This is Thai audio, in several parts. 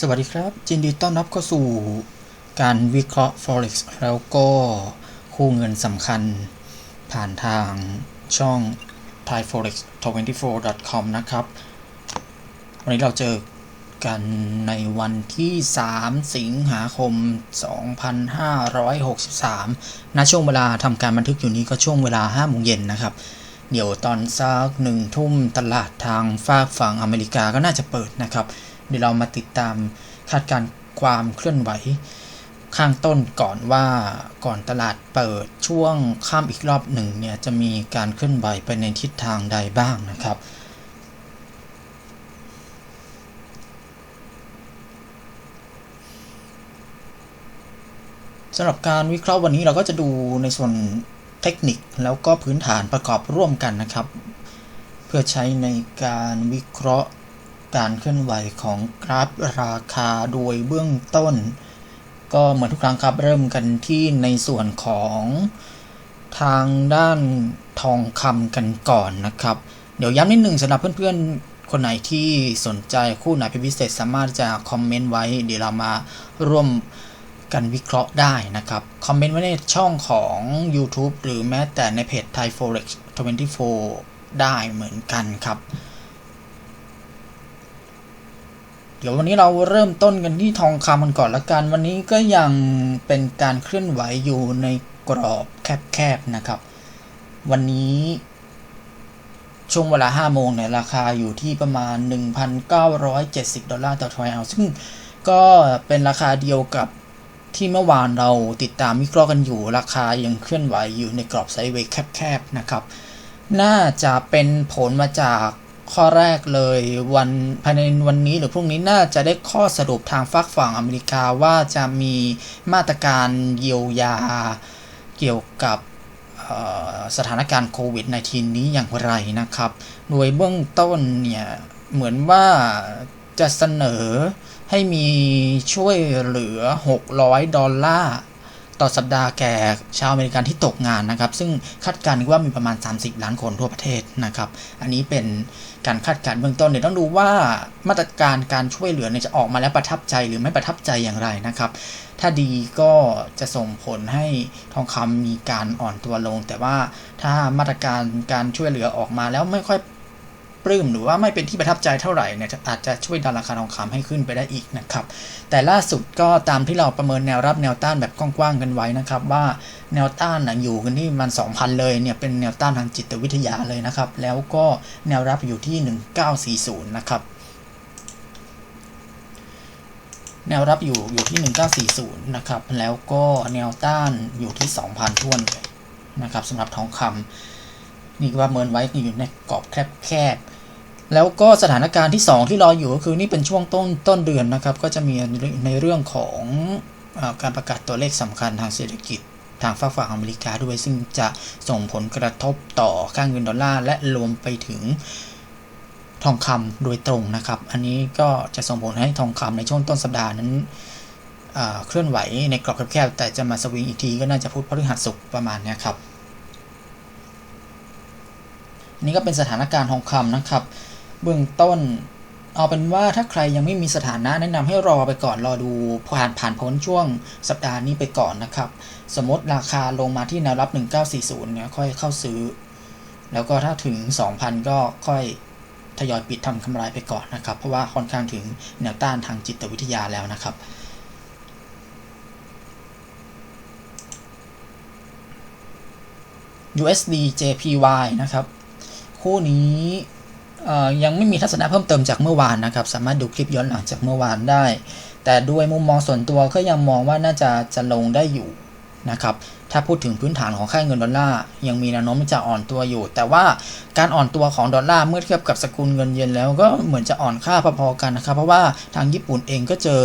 สวัสดีครับยินดีต้อนรับเข้าสู่การวิเคราะห์ Forex แล้วก็คู่เงินสำคัญ ผ่านทางช่อง thaiforex24.com นะครับ วันนี้เราเจอกันในวันที่ 3 สิงหาคม 2563ณช่วงเวลาทำการบันทึกอยู่นี้ก็ช่วงเวลา5โมงเย็นนะครับ เดี๋ยวตอนสักหนึ่งทุ่มตลาดทางฝากฝั่งอเมริกาก็น่าจะเปิดนะครับ เดี๋ยวเรามาติดตามคาดการณ์ความเคลื่อนไหว ข้างต้นก่อนว่าก่อนตลาดเปิดช่วงข้ามอีกรอบหนึ่งเนี่ยจะมีการเคลื่อนไหวไปในทิศทางใดบ้างนะครับสำหรับการวิเคราะห์วันนี้เราก็จะดูในส่วนเทคนิคแล้วก็พื้นฐานประกอบร่วมกันนะครับ เพื่อใช้ในการวิเคราะห์ การเคลื่อนไหวของกราฟราคาโดยเบื้องต้น ก็เหมือนทุกครั้งครับเริ่มกันที่ในส่วนของทางด้านทองคำกันก่อนนะครับ เดี๋ยวย้ำนิดหนึ่งสำหรับเพื่อนๆ คนไหนที่สนใจคู่ไหนเป็นพิเศษสามารถจะคอมเมนต์ไว้ เดี๋ยวเรามาร่วมกันวิเคราะห์ได้นะครับ คอมเมนต์ไว้ในช่องของ YouTube หรือแม้แต่ในเพจ Thai Forex 24 ได้เหมือนกันครับ เดี๋ยววันนี้เราเริ่มต้นกันที่ทองคำกันก่อนละกัน วันนี้ก็ยังเป็นการเคลื่อนไหวอยู่ในกรอบแคบๆนะครับ วันนี้ช่วงเวลา 5 โมงเนี่ยราคาอยู่ที่ประมาณ 1,970 ดอลลาร์ต่อทรอยออนซ์ซึ่งก็เป็นราคาเดียวกับที่เมื่อวานเราติดตามวิเคราะห์กันอยู่ ราคายังเคลื่อนไหวอยู่ในกรอบไซด์เวย์แคบๆนะครับ น่าจะเป็นผลมาจาก ข้อแรกเลยวันภายในวันนี้หรือพรุ่งนี้น่าจะได้ข้อสรุปทางฝักฝั่งอเมริกาว่าจะมีมาตรการเยียวยาเกี่ยวกับสถานการณ์โควิด -19 นี้อย่างไรนะครับ โดยเบื้องต้นเนี่ยเหมือนว่าจะเสนอให้มีช่วยเหลือ 600 ดอลลาร์ ต่อสัปดาห์แก่ชาวอเมริกันที่ตกงานนะครับ ซึ่งคาดการณ์ว่ามีประมาณ 30 ล้านคนทั่วประเทศนะครับ อันนี้เป็นการคาดการณ์เบื้องต้นเดี๋ยวต้องดูว่ามาตรการการช่วยเหลือเนี่ยจะออกมาแล้วประทับใจหรือไม่ประทับใจอย่างไรนะครับ ถ้าดีก็จะส่งผลให้ทองคำมีการอ่อนตัวลง แต่ว่าถ้ามาตรการการช่วยเหลือออกมาแล้วไม่ค่อย ปลื้มหรือว่าไม่เป็นที่ประทับใจเท่าไหร่เนี่ยอาจจะช่วยดันราคาทองคำให้ขึ้นไปได้อีกนะครับ แต่ล่าสุดก็ตามที่เราประเมินแนวรับแนวต้านแบบกว้างๆกันไว้นะครับ ว่าแนวต้านนะอยู่กันที่มัน 2,000 เลยเนี่ยเป็นแนวต้านทางจิตวิทยาเลยนะครับ แล้วก็แนวรับอยู่ที่ 1940 นะครับแนวรับอยู่อยู่ที่ 1940 นะครับ แล้วก็แนวต้านอยู่ที่ 2,000ทวนเลยนะครับสำหรับทองคำนี่ว่าเมินไว้อยู่ในกรอบแคบ แล้วก็สถานการณ์ที่ 2 ที่รออยู่ก็คือนี่เป็นช่วงต้นต้นเดือนนะครับ ก็จะมีในเรื่องของอการประกาศตัวเลขสำคัญทางเศรษฐกิจทางฝั่งฝั่งอเมริกาด้วย ซึ่งจะส่งผลกระทบต่อค่างเงินดอลลาร์และรวมไปถึงทองคำโดยตรงนะครับ อันนี้ก็จะส่งผลให้ทองคำในช่วงต้นสัปดาห์นั้นเคลื่อนไหวในกรอบแคบๆแต่จะมาสวิงอีกทีก็น่าจะพุธพฤหัสศุกร์ประมาณนี้ครับนี่ก็เป็นสถานการณ์ทองคำนะครับ เบื้องต้น เอาเป็นว่าถ้าใครยังไม่มีสถานะแนะนำให้รอไปก่อนรอดูผ่านผ่านพ้นช่วงสัปดาห์นี้ไปก่อนนะครับ สมมติราคาลงมาที่แนวรับ 1940 เนี่ยค่อยเข้าซื้อ แล้วก็ถ้าถึง 2,000 ก็ค่อยทยอยปิดทำกำไรไปก่อนนะครับ เพราะว่าค่อนข้างถึงแนวต้านทางจิตวิทยาแล้วนะครับ USD JPY นะครับ คู่นี้ ยังไม่มีทัศนะเพิ่มเติมจากเมื่อวานนะครับ สามารถดูคลิปย้อนหลังจากเมื่อวานได้ แต่ด้วยมุมมองส่วนตัวก็ยังมองว่าน่าจะจะลงได้อยู่นะครับ ถ้าพูดถึงพื้นฐานของค่าเงินดอลลาร์ยังมีแนวโน้มจะอ่อนตัวอยู่ แต่ว่าการอ่อนตัวของดอลลาร์เมื่อเทียบกับสกุลเงินเยนแล้วก็เหมือนจะอ่อนค่าพอๆกันนะครับ เพราะว่าทางญี่ปุ่นเองก็เจอ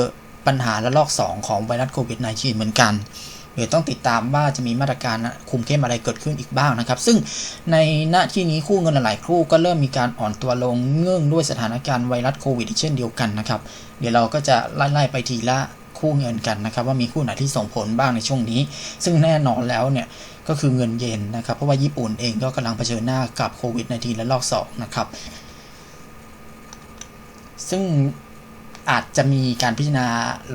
ปัญหาระลอก 2 ของไวรัสโควิด -19 เหมือนกัน เดี๋ยวต้องติดตามว่าจะมีมาตรการคุมเข้มอะไรเกิดขึ้นอีกบ้างนะครับ ซึ่งในณที่นี้คู่เงินหลายคู่ก็เริ่มมีการอ่อนตัวลงเงื่องด้วยสถานการณ์ไวรัสโควิดเช่นเดียวกันนะครับ เดี๋ยวเราก็จะไล่ๆไปทีละคู่เงินกันนะครับ ว่ามีคู่ไหนที่ส่งผลบ้างในช่วงนี้ ซึ่งแน่นอนแล้วเนี่ยก็คือเงินเยนนะครับ เพราะว่าญี่ปุ่นเองก็กำลังเผชิญหน้ากับโควิดในทีและลอกสองนะครับ ซึ่ง อาจจะมีการพิจารณา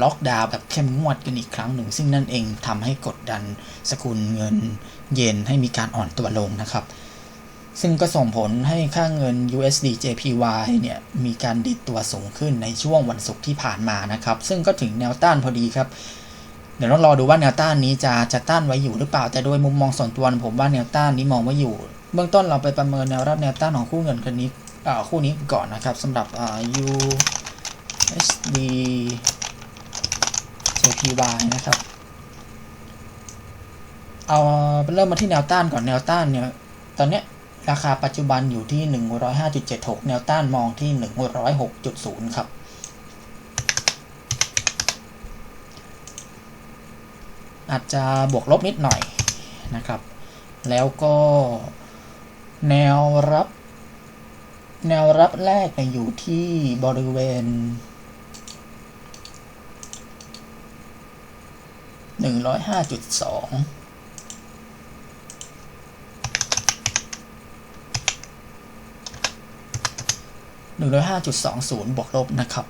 ล็อกดาวน์แบบเข้มงวดกันอีกครั้งหนึ่ง ซึ่งนั่นเองทำให้กดดันสกุลเงินเยนให้มีการอ่อนตัวลงนะครับ ซึ่งก็ส่งผลให้ค่าเงิน USD JPY เนี่ยมีการดิดตัวสูงขึ้นในช่วงวันศุกร์ที่ผ่านมานะครับ ซึ่งก็ถึงแนวต้านพอดีครับเดี๋ยวต้องรอดูว่าแนวต้านนี้จะจะต้านไว้อยู่หรือเปล่า แต่โดยมุมมองส่วนตัวผมว่าแนวต้านนี้มองไว้อยู่ เบื้องต้นเราไปประเมินแนวรับแนวต้านของคู่เงินกันนี้คู่นี้ก่อนนะครับสำหรับอ่ sd jpy นะครับ เอาเริ่มมาที่แนวต้านก่อนแนวต้านเนี่ย ตอนเนี้ยราคาปัจจุบันอยู่ที่ 105.76 แนวต้านมองที่ 106.0 ครับ อาจจะบวกลบนิดหน่อยนะครับ แล้วก็แนวรับ แนวรับแรกอยู่ที่บริเวณ 105.2 105.20 บวกลบนะครับ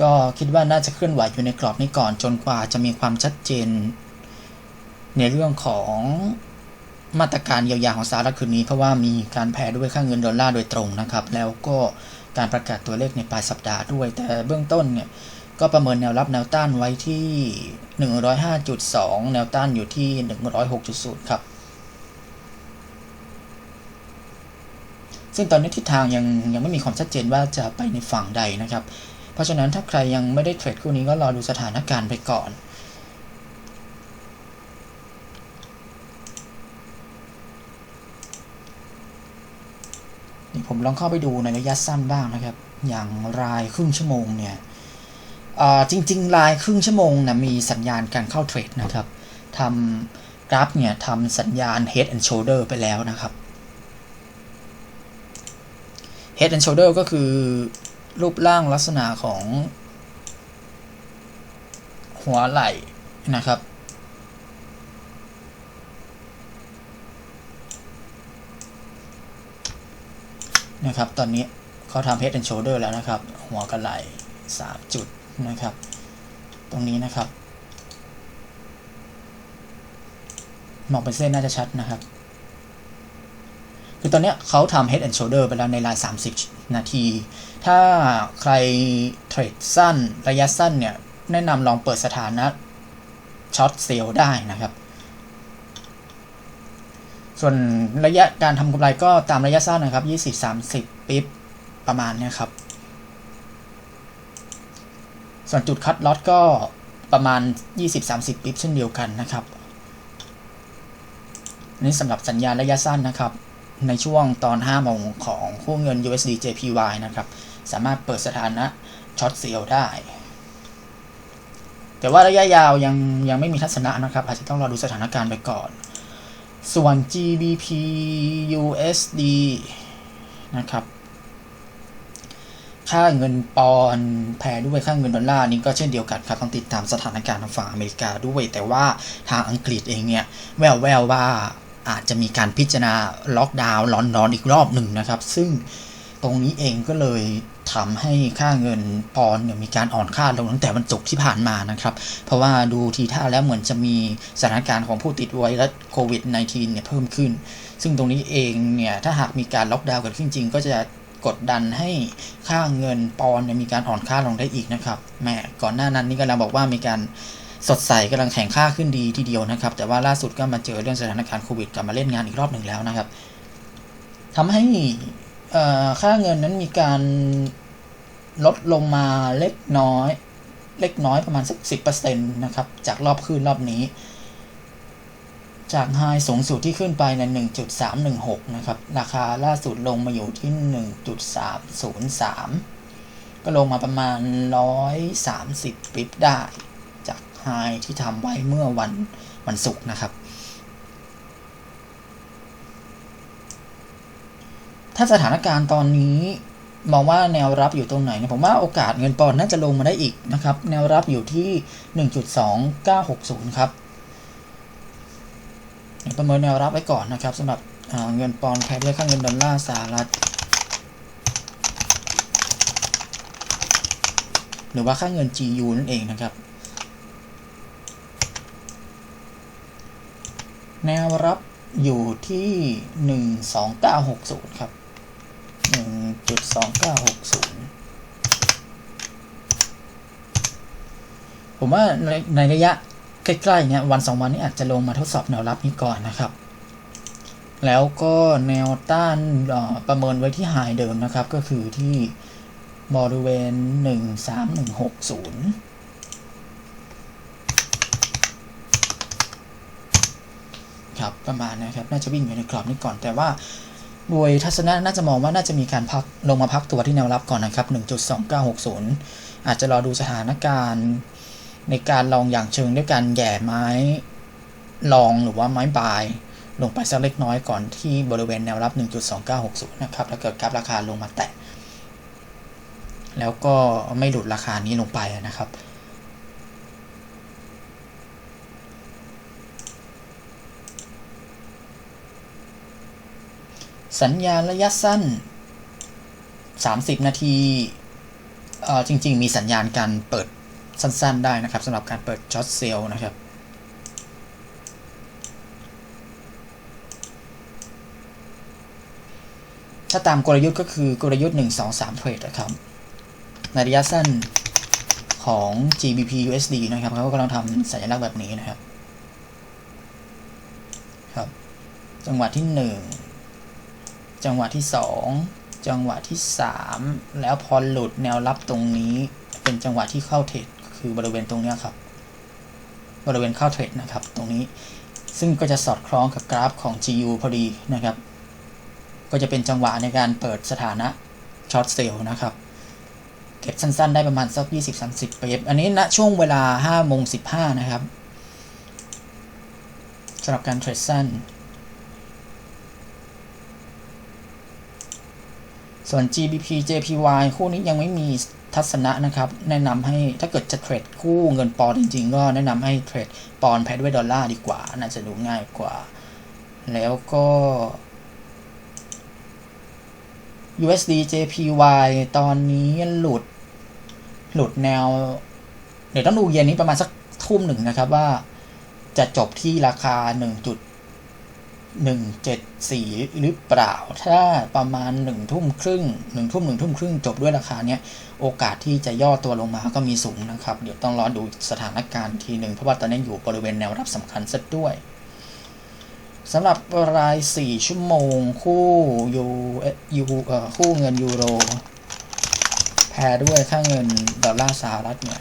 ก็คิดว่าน่าจะเคลื่อนไหวอยู่ในกรอบนี้ก่อนจนกว่าจะมีความชัดเจน ในเรื่องของมาตรการเยียวยาของสหรัฐคืนนี้ เพราะว่ามีการแพ้ด้วยค่าเงินดอลลาร์โดยตรงนะครับ แล้วก็การประกาศตัวเลขในปลายสัปดาห์ด้วย แต่เบื้องต้นเนี่ยก็ประเมินแนวรับแนวต้านไว้ที่ 105.2 แนวต้านอยู่ที่ 106.0 ครับ ซึ่งตอนนี้ทิศทางยังยังไม่มีความชัดเจนว่าจะไปในฝั่งใดนะครับ เพราะฉะนั้นถ้าใครยังไม่ได้เทรดคู่นี้ก็รอดูสถานการณ์ไปก่อนนี่ผมลองเข้าไปดูในระยะสั้นบ้างนะครับ อย่างรายครึ่งชั่วโมงเนี่ย จริง ๆ รายครึ่งชั่วโมงนะมีสัญญาณการเข้าเทรดนะครับทำกราฟเนี่ยทำสัญญาณ head and shoulder ไปแล้วนะครับ head and shoulder ก็คือรูปร่างลักษณะของหัวไหล่นะครับ นะครับ ตอนนี้เขาทำ head and shoulder แล้วนะครับ หัวกับไหล่3จุด นะครับ ตรงนี้นะครับ มองเป็นเส้นน่าจะชัดนะครับ คือตอนนี้เขาทำ head and shoulder ไปแล้วในราย 30 นาที ถ้าใครเทรดสั้นระยะสั้นเนี่ย แนะนำลองเปิดสถานะช็อตเซลล์ได้นะครับส่วนระยะการทำกำไรก็ตามระยะสั้นนะครับ 20-30 ปิ๊บประมาณเนี้ยครับ ส่วนจุดคัดลอตก็ประมาณ 20-30ปิ๊บเช่นเดียวกันนะครับนนี้สำหรับสัญญาณระยะสั้นนะครับ ในช่วงตอน5โมงของคู่เงิน USD JPY นะครับ สามารถเปิดสถานะช็อตเซลได้ แต่ว่าระยะยาวยังยังไม่มีทัศนะนะครับ อาจจะต้องรอดูสถานการณ์ไปก่อน ส่วน GBP USD นะครับ ค่าเงินปอนด์แพ้ด้วยค่าเงินดอลลาร์นี้ก็เช่นเดียวกันครับต้องติดตามสถานการณ์ทางฝั่งอเมริกาด้วย แต่ว่าทางอังกฤษเองเนี่ยแววแววว่าอาจจะมีการพิจารณาล็อกดาวน์ลอนดอนอีกรอบหนึ่งนะครับ ซึ่งตรงนี้เองก็เลยทำให้ค่าเงินปอนด์เนี่ยมีการอ่อนค่าลงตั้งแต่วันศุกร์ที่ผ่านมานะครับ เพราะว่าดูทีท่าแล้วเหมือนจะมีสถานการณ์ของผู้ติดไวรัสโควิด -19 เนี่ยเพิ่มขึ้น ซึ่งตรงนี้เองเนี่ยถ้าหากมีการล็อกดาวน์เกิดขึ้นจริง ก็จะ กดดันให้ค่าเงินปอนด์มีการอ่อนค่าลงได้อีกนะครับแหมก่อนหน้านั้นนี่กำลังบอกว่ามีการสดใสกำลังแข่งค่าขึ้นดีทีเดียวนะครับ แต่ว่าล่าสุดก็มาเจอเรื่องสถานการณ์โควิดกลับมาเล่นงานอีกรอบหนึ่งแล้วนะครับทำให้ค่าเงินนั้นมีการลดลงมาเล็กน้อย เล็กน้อยประมาณสักสิบเปอร์เซ็นต์นะครับ จากรอบคืนรอบนี้ จากไฮสูงสุดที่ขึ้นไปใน 1.316 นะครับ ราคาล่าสุดลงมาอยู่ที่ 1.303 ก็ลงมาประมาณ 130ปิบได้ จากไฮที่ทำไว้เมื่อวันวันศุกร์นะครับ ถ้าสถานการณ์ตอนนี้มองว่าแนวรับอยู่ตรงไหนนี่ยผมว่าโอกาสเงินปอนด์น่าจะลงมาได้อีกนะครับ แนวรับอยู่ที่ 1.2960 ครับ ประเมินแนวรับไว้ก่อนนะครับสำหรับเงินปอนด์แพ้ด้วยค่าเงินดอลลาร์สหรัฐหรือว่าค่าเงิน GU นั่นเองนะครับ แนวรับอยู่ที่ 12960 ครับ 1.2960 ผมว่าในในระยะ ใกล้ๆเนี่ยวันสองวันนี้อาจจะลงมาทดสอบแนวรับนี้ก่อนนะครับ แล้วก็แนวต้านประเมินไว้ที่ไฮเดิมนะครับ ก็คือที่บริเวณ 13160ครับประมาณนะครับน่าจะวิ่งอยู่ในกรอบนี้ก่อน แต่ว่าโดยทัศนะน่าจะมองว่าน่าจะมีการพักลงมาพักตัวที่แนวรับก่อนนะครับ 1.2960 อาจจะรอดูสถานการณ์ ในการลองอย่างเชิงด้วยการแหย่ไม้ลองหรือว่าไม้บายลงไปสักเล็กน้อยก่อนที่บริเวณแนวรับ 1.2960 นะครับ แล้วเกิดกราฟราคาลงมาแตะ แล้วก็ไม่หลุดราคานี้ลงไปนะครับ สัญญาณระยะสั้น 30 นาทีเอ่อจริง ๆ มีสัญญาณการเปิด สั้นๆได้นะครับสำหรับการเปิดช็อตเซลล์นะครับถ้าตามกลยุทธ์ก็คือกลยุทธ์ 1 2 3 เทรดนะครับในระยะสั้นของ GBP USD นะครับเขาก็กำลังทำสัญลักษณ์แบบนี้นะครับครับ จังหวะที่ 1 จังหวะที่ 2 จังหวะที่ 3 แล้วพอหลุดแนวรับตรงนี้ เป็นจังหวะที่เข้าเทรด คือบริเวณตรงนี้ครับ บริเวณเข้าเทรดนะครับ ตรงนี้ซึ่งก็จะสอดคล้องกับกราฟของ GU พอดีนะครับ ก็จะเป็นจังหวะในการเปิดสถานะช็อตเซลล์นะครับ เก็บสั้นๆ ได้ประมาณสัก 20-30เปอันนี้ณช่วงเวลา5โมง15 นะครับสำหรับการเทรดสั้น ส่วน GBP JPY คู่นี้ยังไม่มี ทัศนะนะครับ แนะนำให้ถ้าเกิดจะเทรดคู่เงินปอนจริง ๆ ก็แนะนำให้เทรดปอนแพ้ด้วยดอลลาร์ดีกว่า น่าจะดูง่ายกว่า แล้วก็ USD JPY ตอนนี้หลุดหลุดแนว เดี๋ยวต้องดูเย็นนี้ประมาณสักทุ่มหนึ่งนะครับว่าจะจบที่ราคา 1.174 หรือเปล่า ถ้าประมาณ1ทุ่มครึ่ง1ทุ่ม1ทุ่มครึ่งจบด้วยราคาเนี้ย โอกาสที่จะย่อตัวลงมาก็มีสูงนะครับ เดี๋ยวต้องรอดูสถานการณ์ทีหนึ่งเพราะว่าตอนนี้อยู่บริเวณแนวรับสำคัญซะด้วยสำหรับราย 4 ชั่วโมง คู่ยูยูเอ่อคู่เงินยูโร แพรด้วยค่าเงินดอลลาร์สหรัฐเนี่ย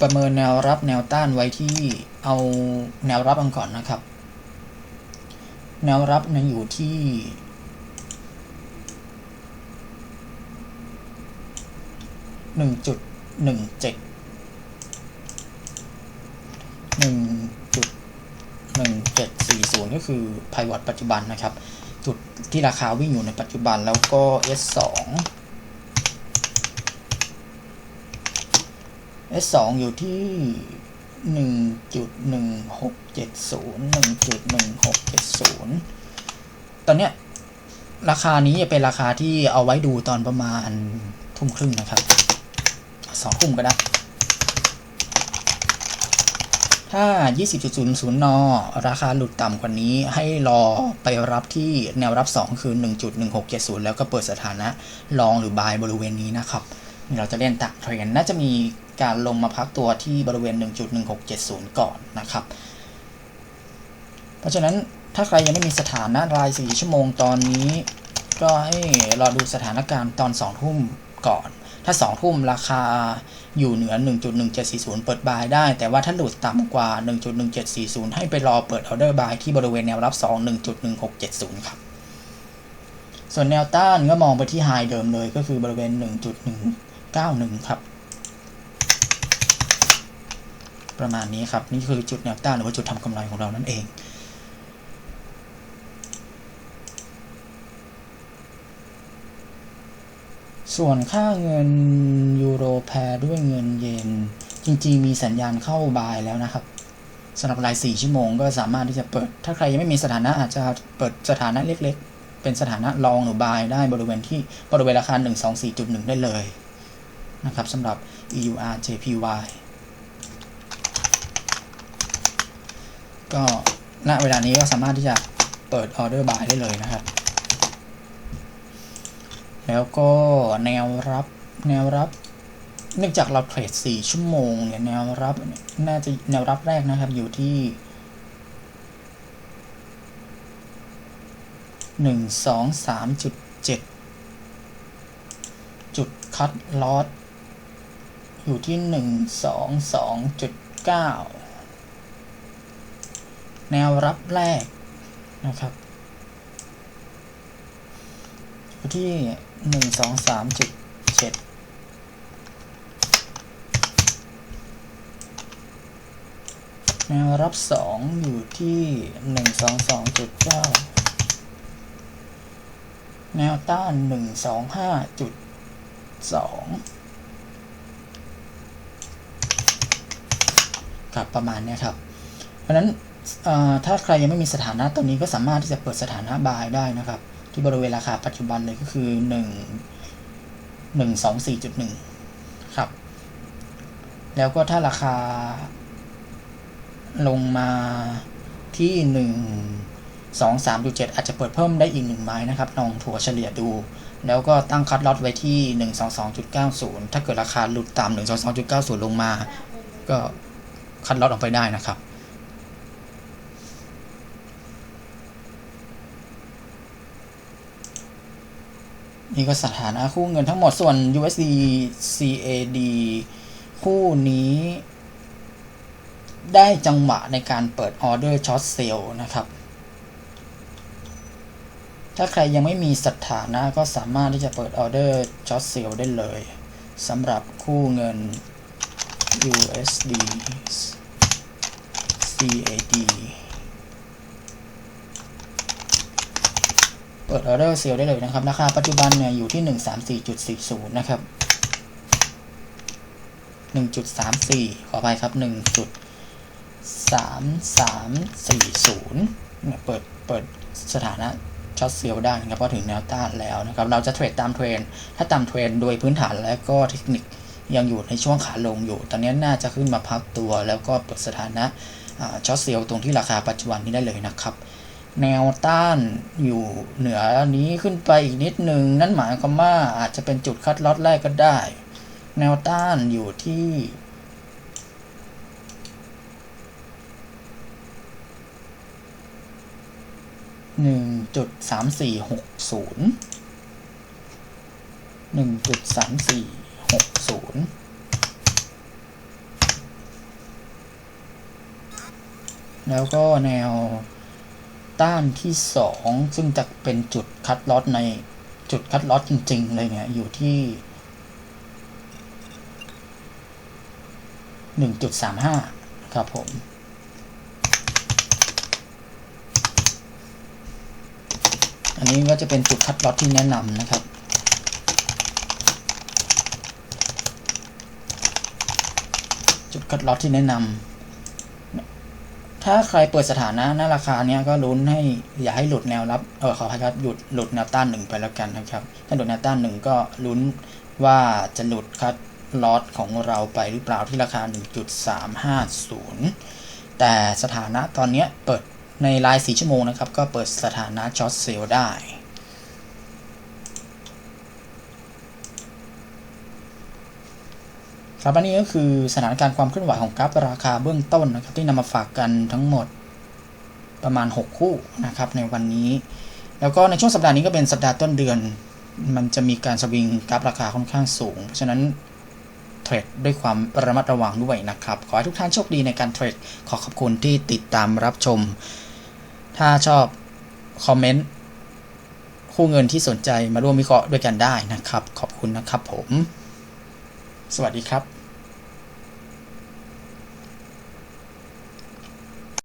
ประเมินแนวรับแนวต้านไว้ที่เอาแนวรับกันก่อนนะครับ แนวรับเนี่ยอยู่ที่หนึ่งจุดหนึ่งเจ็ดหนึ่งจุดหนึ่งเจ็ดสี่ศูนย์ก็คือไพวอตปัจจุบันนะครับ จุดที่ราคาวิ่งอยู่ในปัจจุบันแล้วก็ S สอง S สองอยู่ที่ หนึ่งจุดหนึ่งหกเจ็ดศูนย์หนึ่งจุดหนึ่งหกเจ็ดศูนย์ตอนเนี้ยราคานี้จะเป็นราคาที่เอาไว้ดูตอนประมาณทุ่มครึ่งนะครับสองทุ่มก็ได้ ถ้า 20.00 น ราคาหลุดต่ำกว่านี้ให้รอไปรับที่แนวรับ 2 คือ 1.1670 แล้วก็เปิดสถานะลองหรือบายบริเวณนี้นะครับ เราจะเล่นตามเทรนน่าจะมี การลงมาพักตัวที่บริเวณ 1.1670 ก่อนนะครับ เพราะฉะนั้นถ้าใครยังไม่มีสถานะราย 4 ชั่วโมงตอนนี้ ก็ให้รอดูสถานการณ์ตอน 2 ทุ่มก่อน ถ้า 2 ทุ่มราคาอยู่เหนือ 1.1740 เปิดบายได้ แต่ว่าถ้าหลุดต่ำกว่า 1.1740 ให้ไปรอเปิดออเดอร์บายที่บริเวณแนวรับ 2 1.1670 ครับ ส่วนแนวต้านก็มองไปที่ไฮเดิมเลยก็คือบริเวณ 1.191 ครับ ประมาณนี้ครับ นี่คือจุดแนวต้านหรือว่าจุดทำกำไรของเรานั่นเองส่วนค่าเงินยูโรแพรด้วยเงินเยนจริงๆ มีสัญญาณเข้าบายแล้วนะครับสำหรับราย 4 ชั่วโมงก็สามารถที่จะเปิด ถ้าใครยังไม่มีสถานะอาจจะเปิดสถานะเล็กๆ เป็นสถานะลองหรือบายได้บริเวณที่บริเวณราคา 124.1 ได้เลยนะครับสำหรับ EUR JPY ก็ณเวลานี้ก็สามารถที่จะเปิดออเดอร์บายได้เลยนะครับ แล้วก็แนวรับแนวรับ เนื่องจากเราเทรด 4 ชั่วโมงเนี่ยแนวรับน่าจะแนวรับแรกนะครับอยู่ที่1 2 3จุด7จุดคัดลอสอยู่ที่1 2 2จุด9 แนวรับแรกนะครับที่หนึ่งสองสามจุดเจ็ดแนวรับสองอยู่ที่หนึ่งสองสองจุดเก้าแนวต้านหนึ่งสองห้าจุดสองครับประมาณนี้ครับ เพราะนั้น ถ้าใครยังไม่มีสถานะตอนนี้ก็สามารถที่จะเปิดสถานะบายได้นะครับ ที่บริเวณราคาปัจจุบันเลยก็คือ1.124.1ครับ แล้วก็ถ้าราคาลงมาที่ 1.23.7 อาจจะเปิดเพิ่มได้อีก 1 ไม้นะครับลองถัวเฉลี่ยดู แล้วก็ตั้งคัดลอตไว้ที่ 122.90 ถ้าเกิดราคาหลุดต่ำ122.90 ลงมา ก็คัดลอตออกไปได้นะครับ นี่ก็สถานะคู่เงินทั้งหมดส่วน USD CAD คู่นี้ได้จังหวะในการเปิดออเดอร์ช็อตเซลล์นะครับ ถ้าใครยังไม่มีสถานะก็สามารถที่จะเปิดออเดอร์ช็อตเซลล์ได้เลยสำหรับคู่เงิน USD CAD เปิดออเดอร์เซลได้เลยนะครับ ราคาปัจจุบันเนี่ยอยู่ที่ 134.40 นะครับ 1.34 ขอไปครับ 1.3340เนี่ยเปิดเปิดสถานะช็อตเซลได้นะครับเพราะถึงแนวต้านแล้วนะครับ เราจะเทรดตามเทรนถ้าตามเทรนโดยพื้นฐานแล้วก็เทคนิคยังอยู่ในช่วงขาลงอยู่ ตอนนี้น่าจะขึ้นมาพักตัว แล้วก็เปิดสถานะช็อตเซลตรงที่ราคาปัจจุบันนี้ได้เลยนะครับ แนวต้านอยู่เหนือนี้ขึ้นไปอีกนิดหนึ่งนั่นหมายความว่าอาจจะเป็นจุดคัดลอตแรกก็ได้ แนวต้านอยู่ที่หนึ่งจุดสามสี่หกศูนย์หนึ่งจุดสามสี่หกศูนย์แล้วก็แนว ต้านที่สองซึ่งจะเป็นจุดคัดลอตในจุดคัดลอตจริง ๆ เลยเนี่ย อยู่ที่หนึ่งจุดสามห้าครับผมอันนี้ก็จะเป็นจุดคัดลอตที่แนะนำนะครับ จุดคัดลอตที่แนะนำ ถ้าใครเปิดสถานะหน้าราคาเนี้ยก็ลุ้นให้อย่าให้หลุดแนวรับเออขอพักครับหยุดหลุดแนวต้านหนึ่งไปแล้วกันนะครับ ถ้าหลุดแนวต้านหนึ่งก็ลุ้นว่าจะหลุดคัดลอตของเราไปหรือเปล่าที่ราคา 1.350 แต่สถานะตอนนี้เปิดในราย 4 ชั่วโมงนะครับ ก็เปิดสถานะช็อตเซลล์ได้ ครับอันนี้ก็คือสถานการณ์ความเคลื่อนไหวของกราฟราคาเบื้องต้นนะครับ ที่นำมาฝากกันทั้งหมดประมาณ 6 คู่นะครับในวันนี้ แล้วก็ในช่วงสัปดาห์นี้ก็เป็นสัปดาห์ต้นเดือน มันจะมีการสวิงกราฟราคาค่อนข้างสูง เพราะฉะนั้นเทรดด้วยความระมัดระวังด้วยนะครับ ขอให้ทุกท่านโชคดีในการเทรดขอขอบคุณที่ติดตามรับชม ถ้าชอบคอมเมนต์คู่เงินที่สนใจมาร่วมวิเคราะห์ด้วยกันได้นะครับ ขอบคุณนะครับผม สวัสดีครับ